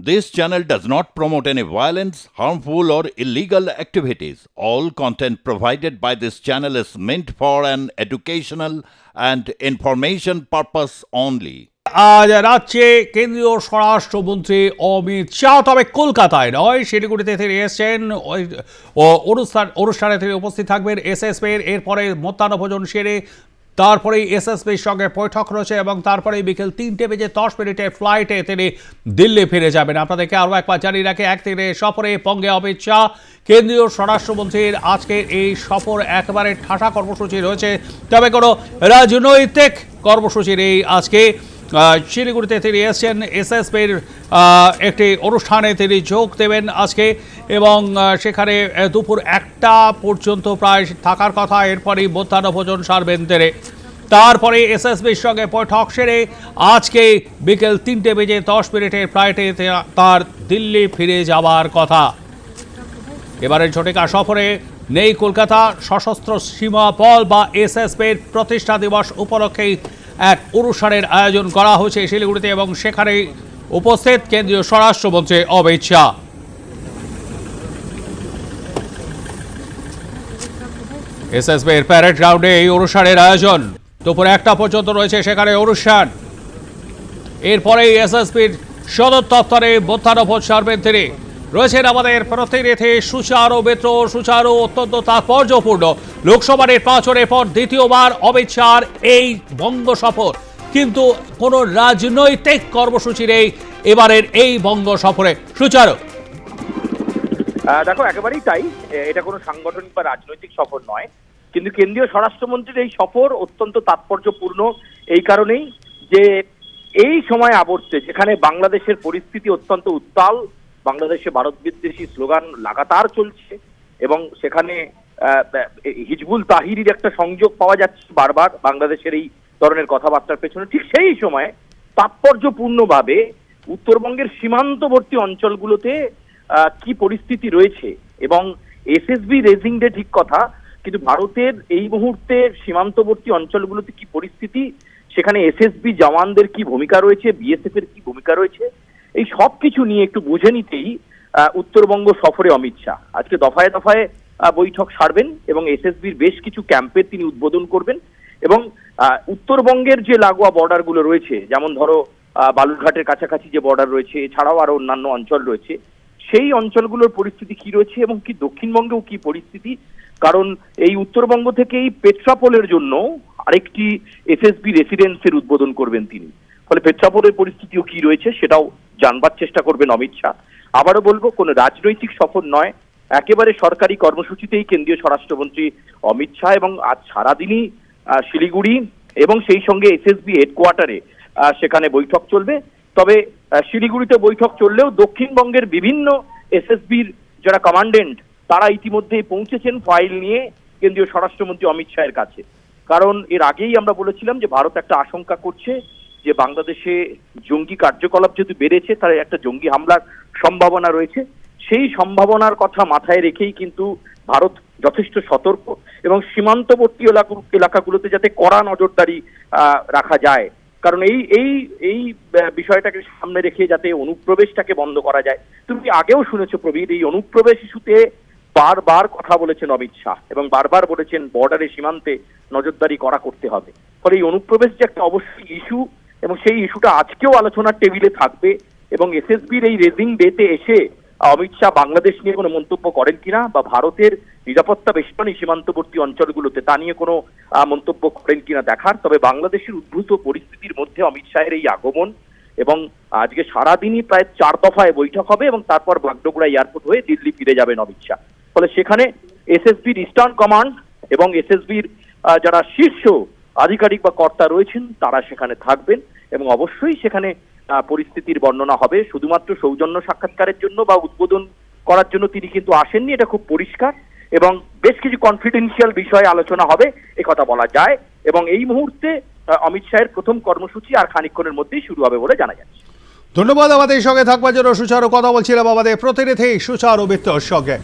This channel does not promote any violence, harmful, or illegal activities. All content provided by this channel is meant for an educational and information purpose only. আজ রাজ্যে কেন্দ্রীয় স্বরাষ্ট্রমন্ত্রী অমিত শাহ তবে কলকাতায় নয় শিলিগুড়িতে তিনি এসছেন অনুষ্ঠান অনুষ্ঠানে তিনি উপস্থিত থাকবেন এসএসপির এরপরে মধ্যাহ্নভোজন সেরে তারপরেই এসএসপির সঙ্গে বৈঠক রয়েছে এবং তারপরেই বিকেল তিনটে বেজে দশ মিনিটে ফ্লাইটে তিনি দিল্লি ফিরে যাবেন। আপনাদেরকে আরও একবার জানিয়ে রাখে এক থেকে সফরে পঙ্গে অমিত শাহ, কেন্দ্রীয় স্বরাষ্ট্রমন্ত্রীর আজকের এই সফর একেবারে ঠাসা কর্মসূচি রয়েছে। তবে কোনো রাজনৈতিক কর্মসূচির এই আজকে শিলিগুড়িতে তিনি এসছেন এসএসপির একটি অনুষ্ঠানে তিনি যোগ দেবেন আজকে এবং সেখানে দুপুর একটা পর্যন্ত প্রায় থাকার কথা। এরপরেই মধ্যাহ্নভোজন সারবেন তিনি। তারপরে এসএসবির সঙ্গে বৈঠক সেরে আজকে বিকেল তিনটে বেজে দশ মিনিটের ফ্লাইটে তার দিল্লি ফিরে যাওয়ার কথা। এবারের ঝটিকা সফরে নেই কলকাতা, সশস্ত্র সীমা বল বা এসএসপির প্রতিষ্ঠা দিবস উপলক্ষেই এক অনুষ্ঠানের আয়োজন করা হয়েছে শিলিগুড়িতে এবং সেখানে উপস্থিত কেন্দ্রীয় স্বরাষ্ট্রমন্ত্রী অমিত শাহ। এসএসবির প্যারেড গ্রাউন্ডে এই অনুষ্ঠানের আয়োজন। দুপুর একটা পর্যন্ত রয়েছে সেখানে অনুষ্ঠান। এরপরেই এসএসপির সদর দপ্তরে মধ্যাহ্নভোজ সারবেন তিনি। রয়েছেন আমাদের প্রতিনিধি সুচারু মিত্র। সুচারু, অত্যন্ত তাৎপর্যপূর্ণ। লোকসভা নির্বাচনের পর দ্বিতীয়বার অমিত শাহর এই বঙ্গ সফর। কিন্তু কোনো রাজনৈতিক কর্মসূচি নেই এবারের এই বঙ্গ সফরে। সুচারু। দেখো, একেবারেই তাই। এটা কোনো সাংগঠনিক বা রাজনৈতিক সফর নয়। কিন্তু কেন্দ্রীয় স্বরাষ্ট্রমন্ত্রীর এই সফর অত্যন্ত তাৎপর্যপূর্ণ এই কারণেই যে এই সময় আবর্তে যেখানে বাংলাদেশের পরিস্থিতি অত্যন্ত উত্তাল, বাংলাদেশে ভারত বিদ্বেষী স্লোগান লাগাতার চলছে এবং সেখানে হিজবুল তাহিরির একটা সংযোগ পাওয়া যাচ্ছে বারবার বাংলাদেশের এই ধরনের কথাবার্তার পেছনে। ঠিক সেই সময় তাৎপর্যপূর্ণভাবে উত্তরবঙ্গের সীমান্তবর্তী অঞ্চলগুলোতে কি পরিস্থিতি রয়েছে এবং এসএসবি রেজিং ডে ঠিক কথা কিন্তু ভারতের এই মুহূর্তে সীমান্তবর্তী অঞ্চলগুলোতে কি পরিস্থিতি? সেখানে এসএসবি জওয়ানদের কি ভূমিকা রয়েছে? বিএসএফ এর কি ভূমিকা রয়েছে? এই সব কিছু নিয়ে একটু বুঝে নিতেই উত্তরবঙ্গ সফরে অমিত শাহ। আজকে দফায় দফায় বৈঠক সারবেন এবং এসএসবির বেশ কিছু ক্যাম্পের তিনি উদ্বোধন করবেন এবং উত্তরবঙ্গের যে লাগোয়া বর্ডারগুলো রয়েছে, যেমন ধরো বালুরঘাটের কাছাকাছি যে বর্ডার রয়েছে, এছাড়াও আরও অন্যান্য অঞ্চল রয়েছে, সেই অঞ্চলগুলোর পরিস্থিতি কি রয়েছে এবং কি দক্ষিণবঙ্গেও কি পরিস্থিতি? কারণ এই উত্তরবঙ্গ থেকেই পেট্রাপোলের জন্য আরেকটি এসএসবি রেসিডেন্সের উদ্বোধন করবেন তিনি। ফলে পেট্রাপোলের পরিস্থিতিও কি রয়েছে সেটাও জানবার চেষ্টা করবেন অমিত শাহ। আবারও বলব, কোনো রাজনৈতিক সফর নয়। একেবারে সরকারি কর্মসূচিতেই কেন্দ্রীয় স্বরাষ্ট্রমন্ত্রী অমিত শাহ এবং আজ সারাদিনই শিলিগুড়ি এবং সেই সঙ্গে এসএসবি হেডকোয়ার্টারে সেখানে বৈঠক চলবে। তবে শিলিগুড়িতে বৈঠক চললেও দক্ষিণবঙ্গের বিভিন্ন এসএসবির যারা কমান্ডেন্ট তারা ইতিমধ্যেই পৌঁছেছেন ফাইল নিয়ে কেন্দ্রীয় স্বরাষ্ট্রমন্ত্রী অমিত শাহের কাছে। কারণ এর আগেই আমরা বলেছিলাম যে ভারত একটা আশঙ্কা করছে যে বাংলাদেশে জঙ্গি কার্যকলাপ যেহেতু বেড়েছে তার একটা জঙ্গি হামলার সম্ভাবনা রয়েছে। সেই সম্ভাবনার কথা মাথায় রেখেই কিন্তু ভারত যথেষ্ট সতর্ক এবং সীমান্তবর্তী এলাকা- এলাকাগুলোতে যাতে কড়া নজরদারি রাখা যায়। কারণ এই এই এই বিষয়টাকে সামনে রেখে যাতে অনুপ্রবেশটাকে বন্ধ করা যায়। তুমি আগেও শুনেছো প্রবীর, এই অনুপ্রবেশ ইস্যুতে বারবার কথা বলেছেন অমিত শাহ এবং বারবার বলেছেন বর্ডারে সীমান্তে নজরদারি করা করতে হবে। ফলে এই অনুপ্রবেশ যে একটা অবশ্যই ইস্যু এবং সেই ইস্যুটা আজকেও আলোচনার টেবিলে থাকবে এবং এসএসবির এই রেজিং ডেতে এসে অমিত শাহ বাংলাদেশ নিয়ে কোনো মন্তব্য করেন কিনা বা ভারতের নিরাপত্তা বেষ্টনী সীমান্তবর্তী অঞ্চলগুলোতে তা নিয়ে কোনো মন্তব্য করেন কিনা দেখার, তবে বাংলাদেশের উদ্ভূত পরিস্থিতির মধ্যে অমিত শাহের এই আগমন এবং আজকে সারাদিনই প্রায় চার দফায় বৈঠক হবে এবং তারপর বাগডোগরা এয়ারপোর্ট হয়ে দিল্লি ফিরে যাবেন অমিত শাহ। ফলে সেখানে এসএসবির ইস্টার্ন কমান্ড এবং এসএসবির যারা শীর্ষ আধিকারিক বা কর্তা রয়েছেন, তারা সেখানে থাকবেন এবং অবশ্যই সেখানে পরিস্থিতির বর্ণনা হবে। শুধুমাত্র সৌজন্য সাক্ষাৎকারের জন্য বা উদ্বোধন করার জন্য তিনি কিন্তু আসেননি, এটা খুব পরিষ্কার এবং বেশ কিছু কনফিডেন্সিয়াল বিষয়ে আলোচনা হবে কথা বলা যায়। এবং এই মুহূর্তে অমিত শাহের প্রথম কর্মসূচি আর খানিকক্ষণের মধ্যেই শুরু হবে বলে জানা যাচ্ছে। ধন্যবাদ আমাদের সঙ্গে থাকবার জন্য সুচারু কথা বলছিলাম আমাদের প্রতিনিধি সুচারু মিত্রর সঙ্গে।